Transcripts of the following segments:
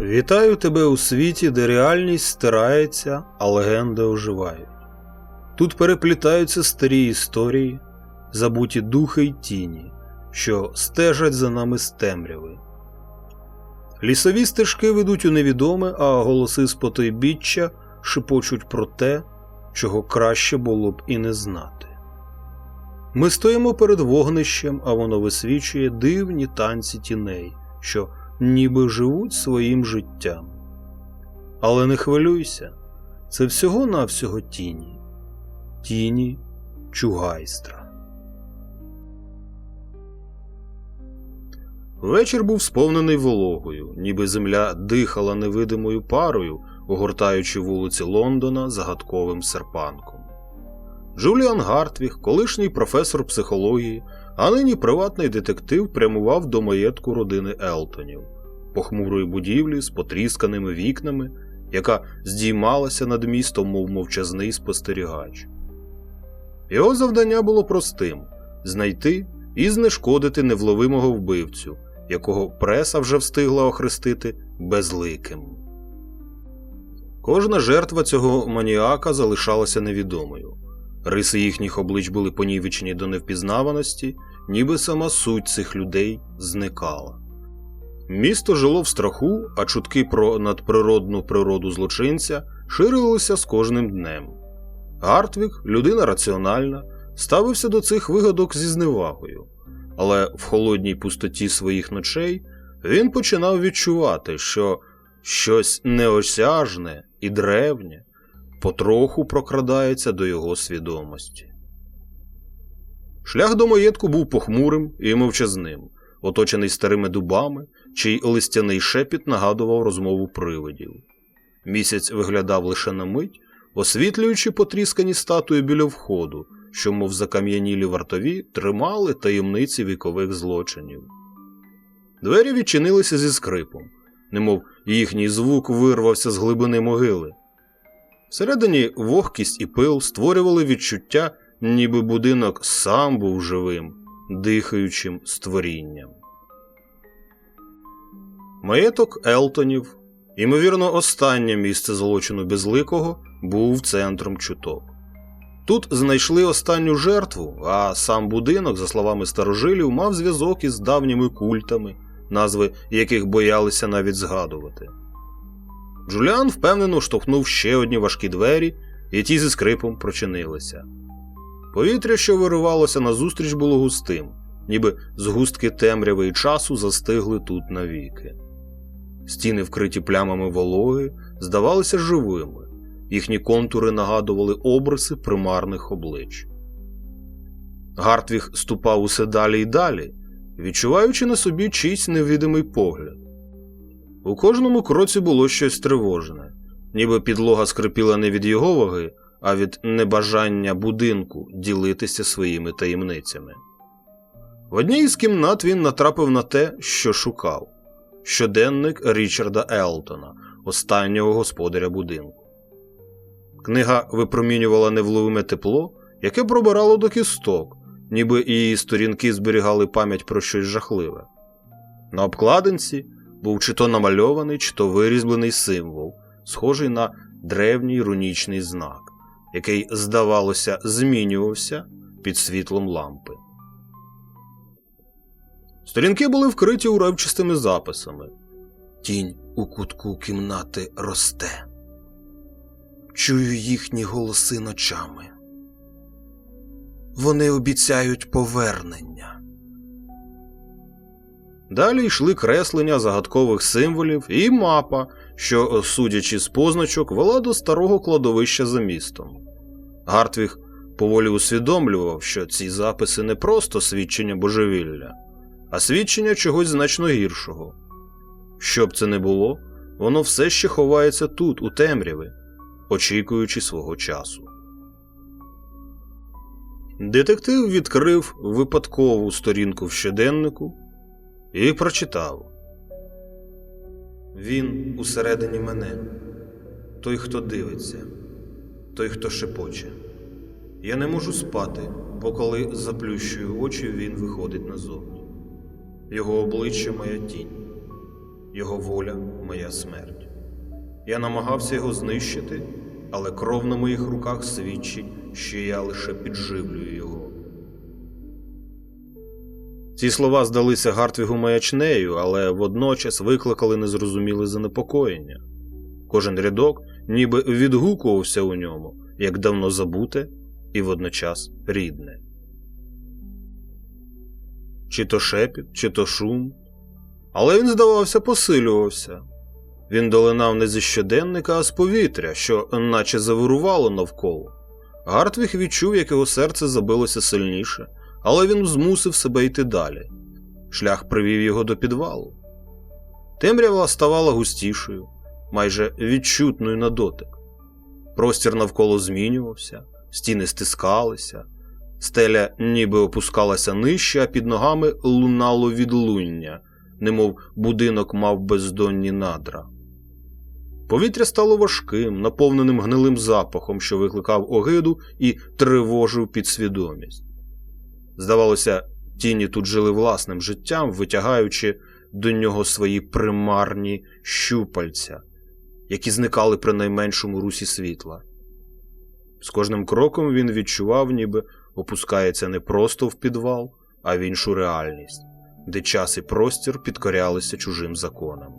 Вітаю тебе у світі, де реальність стирається, а легенди оживають. Тут переплітаються старі історії, забуті духи й тіні, що стежать за нами з темряви. Лісові стежки ведуть у невідоме, а голоси з потойбіччя шепочуть про те, чого краще було б і не знати. Ми стоїмо перед вогнищем, а воно висвічує дивні танці тіней, що ніби живуть своїм життям. Але не хвилюйся, це всього-навсього тіні, тіні чугайстра. Вечір був сповнений вологою, ніби земля дихала невидимою парою, огортаючи вулиці Лондона загадковим серпанком. Джуліан Гартвіг, колишній професор психології, а нині приватний детектив прямував до маєтку родини Елтонів, похмурої будівлі з потрісканими вікнами, яка здіймалася над містом, мов мовчазний спостерігач. Його завдання було простим знайти і знешкодити невловимого вбивцю, якого преса вже встигла охрестити безликим. Кожна жертва цього маніака залишалася невідомою. Риси їхніх облич були понівечені до невпізнаваності, ніби сама суть цих людей зникала. Місто жило в страху, а чутки про надприродну природу злочинця ширилися з кожним днем. Гартвік, людина раціональна, ставився до цих вигадок зі зневагою, але в холодній пустоті своїх ночей він починав відчувати, що щось неосяжне і древнє потроху прокрадається до його свідомості. Шлях до маєтку був похмурим і мовчазним, оточений старими дубами, чий листяний шепіт нагадував розмову привидів. Місяць виглядав лише на мить, освітлюючи потріскані статуї біля входу, що, мов закам'янілі вартові, тримали таємниці вікових злочинів. Двері відчинилися зі скрипом, немов їхній звук вирвався з глибини могили. Всередині вогкість і пил створювали відчуття, ніби будинок сам був живим, дихаючим створінням. Маєток Елтонів, ймовірно, останнє місце злочину безликого, був центром чуток. Тут знайшли останню жертву, а сам будинок, за словами старожилів, мав зв'язок із давніми культами, назви яких боялися навіть згадувати. Джуліан впевнено штовхнув ще одні важкі двері, і ті зі скрипом прочинилися. Повітря, що виривалося назустріч, було густим, ніби згустки темряви і часу застигли тут навіки. Стіни, вкриті плямами вологи, здавалися живими, їхні контури нагадували обриси примарних облич. Гартвіг ступав усе далі й далі, відчуваючи на собі чийсь невидимий погляд. У кожному кроці було щось тривожне, ніби підлога скрипіла не від його ваги, а від небажання будинку ділитися своїми таємницями. В одній із кімнат він натрапив на те, що шукав щоденник Річарда Елтона, останнього господаря будинку. Книга випромінювала невловиме тепло, яке пробирало до кісток, ніби її сторінки зберігали пам'ять про щось жахливе. На обкладинці був чи то намальований, чи то вирізблений символ, схожий на древній рунічний знак, який, здавалося, змінювався під світлом лампи. Сторінки були вкриті уривчастими записами. Тінь у кутку кімнати росте. Чую їхні голоси ночами. Вони обіцяють повернення. Далі йшли креслення загадкових символів і мапа, що, судячи з позначок, вела до старого кладовища за містом. Гартвіг поволі усвідомлював, що ці записи не просто свідчення божевілля, а свідчення чогось значно гіршого. Що б це не було, воно все ще ховається тут, у темряві, очікуючи свого часу. Детектив відкрив випадкову сторінку в щоденнику і прочитав Він усередині мене, той, хто дивиться, той, хто шепоче. Я не можу спати, бо коли заплющую очі, він виходить назовні. Його обличчя моя тінь. Його воля моя смерть. Я намагався його знищити, але кров на моїх руках свідчить, що я лише підживлюю Ці слова здалися Гартвігу маячнею, але водночас викликали незрозуміле занепокоєння. Кожен рядок ніби відгукувався у ньому, як давно забуте і водночас рідне. Чи то шепіт, чи то шум. Але він, здавався, посилювався. Він долинав не зі щоденника, а з повітря, що наче завирувало навколо. Гартвіг відчув, як його серце забилося сильніше, але він змусив себе йти далі. Шлях привів його до підвалу. Темрява ставала густішою, майже відчутною на дотик. Простір навколо змінювався, стіни стискалися, стеля ніби опускалася нижче, а під ногами лунало відлуння, немов будинок мав бездонні надра. Повітря стало важким, наповненим гнилим запахом, що викликав огиду і тривожив підсвідомість. Здавалося, тіні тут жили власним життям, витягаючи до нього свої примарні щупальця, які зникали при найменшому русі світла. З кожним кроком він відчував, ніби опускається не просто в підвал, а в іншу реальність, де час і простір підкорялися чужим законам.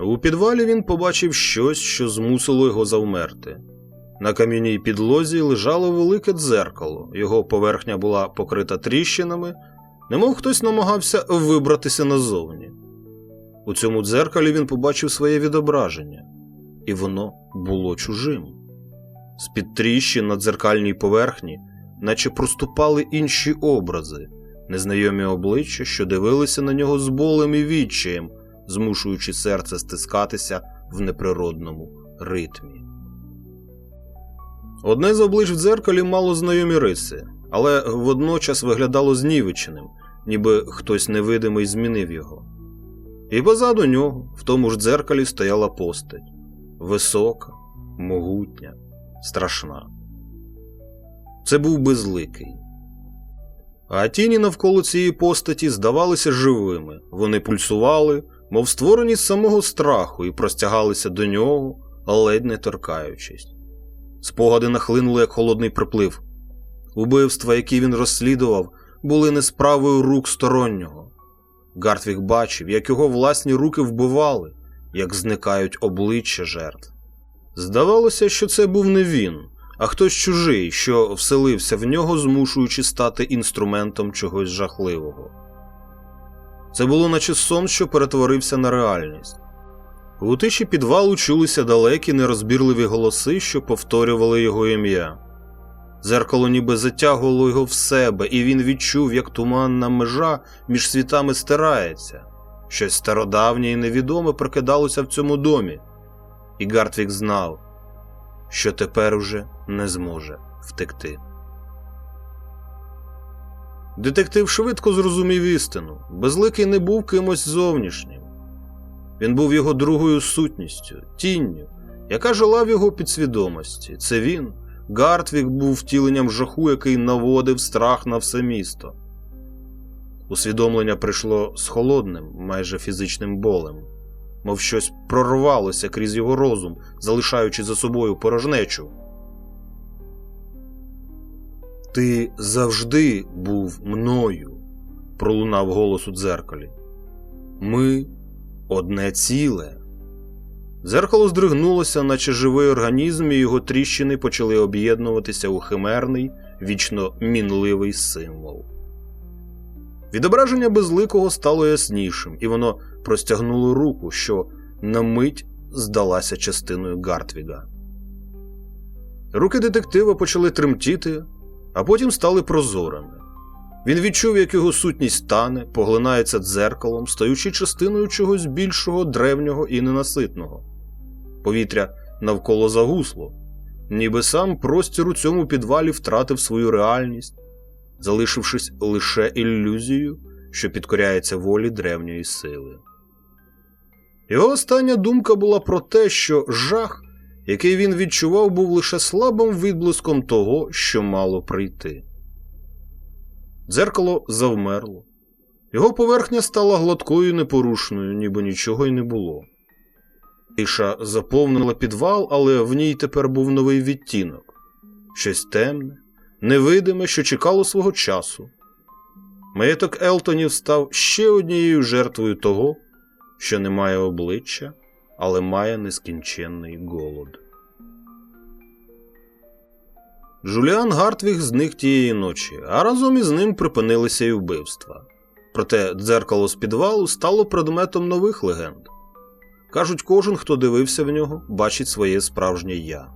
У підвалі він побачив щось, що змусило його завмерти. На кам'яній підлозі лежало велике дзеркало, його поверхня була покрита тріщинами, немов хтось намагався вибратися назовні. У цьому дзеркалі він побачив своє відображення, і воно було чужим. З під тріщин на дзеркальній поверхні, наче проступали інші образи, незнайомі обличчя, що дивилися на нього з болем і відчаєм, змушуючи серце стискатися в неприродному ритмі. Одне з облич в дзеркалі мало знайомі риси, але водночас виглядало знівеченим, ніби хтось невидимий змінив його. І позаду нього, в тому ж дзеркалі, стояла постать висока, могутня, страшна. Це був безликий. А тіні навколо цієї постаті здавалися живими, вони пульсували, мов створені з самого страху, і простягалися до нього, ледь не торкаючись. Спогади нахлинули, як холодний приплив. Убивства, які він розслідував, були не справою рук стороннього. Гартвіг бачив, як його власні руки вбивали, як зникають обличчя жертв. Здавалося, що це був не він, а хтось чужий, що вселився в нього, змушуючи стати інструментом чогось жахливого. Це було наче сон, що перетворився на реальність. У тиші підвалу чулися далекі нерозбірливі голоси, що повторювали його ім'я. Дзеркало ніби затягувало його в себе, і він відчув, як туманна межа між світами стирається. Щось стародавнє і невідоме прокидалося в цьому домі, і Гартвік знав, що тепер уже не зможе втекти. Детектив швидко зрозумів істину безликий не був кимось зовнішнім. Він був його другою сутністю, тінню, яка жила в його підсвідомості. Це він, Гартвік, був втіленням жаху, який наводив страх на все місто. Усвідомлення прийшло з холодним, майже фізичним болем, мов щось прорвалося крізь його розум, залишаючи за собою порожнечу. Ти завжди був мною, пролунав голос у дзеркалі. Ми одне ціле. Дзеркало здригнулося, наче живий організм, і його тріщини почали об'єднуватися у химерний, вічно мінливий символ. Відображення безликого стало яснішим, і воно простягнуло руку, що на мить здалася частиною Гартвіга. Руки детектива почали тремтіти, а потім стали прозорими. Він відчув, як його сутність тане, поглинається дзеркалом, стаючи частиною чогось більшого, древнього і ненаситного. Повітря навколо загусло, ніби сам простір у цьому підвалі втратив свою реальність, залишившись лише ілюзією, що підкоряється волі древньої сили. Його остання думка була про те, що жах, який він відчував, був лише слабим відблиском того, що мало прийти. Дзеркало завмерло. Його поверхня стала гладкою і непорушною, ніби нічого й не було. Тиша заповнила підвал, але в ній тепер був новий відтінок щось темне, невидиме, що чекало свого часу. Маєток Елтонів став ще однією жертвою того, що не має обличчя, але має нескінченний голод. Джуліан Гартвіг зник тієї ночі, а разом із ним припинилися й вбивства. Проте дзеркало з підвалу стало предметом нових легенд. Кажуть, кожен, хто дивився в нього, бачить своє справжнє я.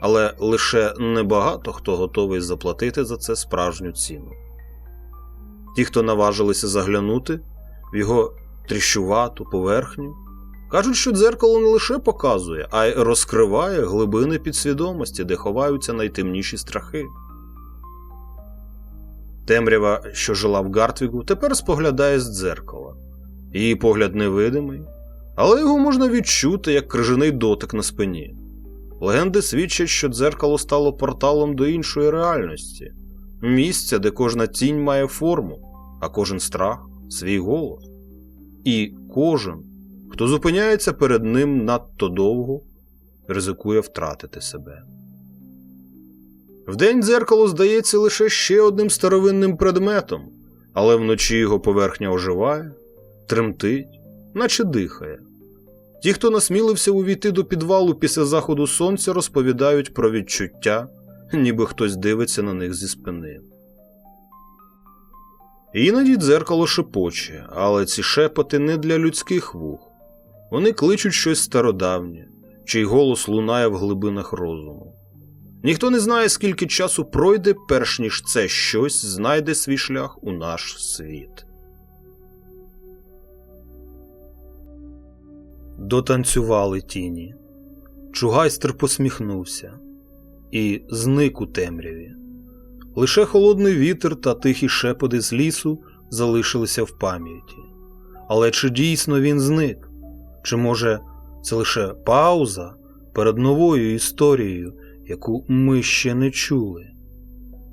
Але лише небагато хто готовий заплатити за це справжню ціну. Ті, хто наважилися заглянути в його тріщувату поверхню, кажуть, що дзеркало не лише показує, а й розкриває глибини підсвідомості, де ховаються найтемніші страхи. Темрява, що жила в Гартвігу, тепер споглядає з дзеркала. Її погляд невидимий, але його можна відчути як крижаний дотик на спині. Легенди свідчать, що дзеркало стало порталом до іншої реальності, місця, де кожна тінь має форму, а кожен страх свій голос. І кожен, хто зупиняється перед ним надто довго, ризикує втратити себе. Вдень дзеркало здається лише ще одним старовинним предметом, але вночі його поверхня оживає, тремтить, наче дихає. Ті, хто насмілився увійти до підвалу після заходу сонця, розповідають про відчуття, ніби хтось дивиться на них зі спини. Іноді дзеркало шепоче, але ці шепоти не для людських вух. Вони кличуть щось стародавнє, чий голос лунає в глибинах розуму. Ніхто не знає, скільки часу пройде, перш ніж це щось знайде свій шлях у наш світ. Дотанцювали тіні. Чугайстер посміхнувся і зник у темряві. Лише холодний вітер та тихі шепоти з лісу залишилися в пам'яті. Але чи дійсно він зник? Чи може це лише пауза перед новою історією, яку ми ще не чули?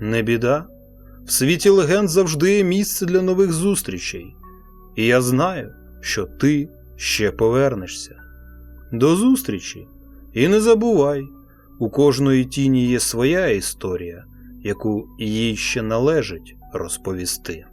Не біда. В світі легенд завжди є місце для нових зустрічей, і я знаю, що ти ще повернешся. До зустрічі! І не забувай, у кожної тіні є своя історія, яку їй ще належить розповісти.